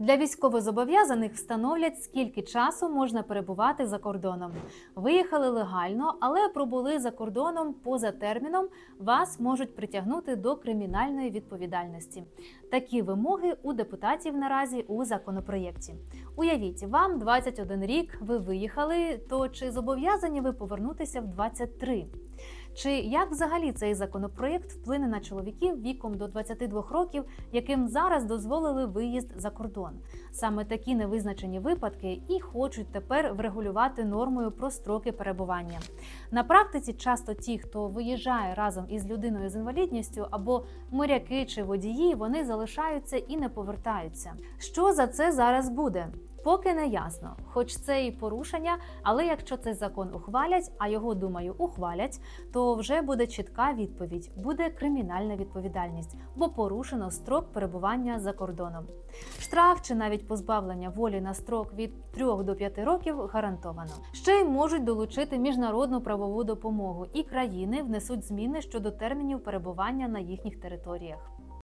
Для військовозобов'язаних встановлять, скільки часу можна перебувати за кордоном. Виїхали легально, але пробули за кордоном поза терміном, вас можуть притягнути до кримінальної відповідальності. Такі вимоги у депутатів наразі у законопроєкті. Уявіть, вам 21 рік, ви виїхали, то чи зобов'язані ви повернутися в 23? Чи як взагалі цей законопроєкт вплине на чоловіків віком до 22 років, яким зараз дозволили виїзд за кордон? Саме такі невизначені випадки і хочуть тепер врегулювати нормою про строки перебування. На практиці часто ті, хто виїжджає разом із людиною з інвалідністю або моряки чи водії, вони залишаються і не повертаються. Що за це зараз буде? Поки не ясно, хоч це і порушення, але якщо цей закон ухвалять, а його думаю, ухвалять, то вже буде чітка відповідь: буде кримінальна відповідальність, бо порушено строк перебування за кордоном. Штраф чи навіть позбавлення волі на строк від 3 до 5 років гарантовано. Ще й можуть долучити міжнародну правову допомогу, і країни внесуть зміни щодо термінів перебування на їхніх територіях.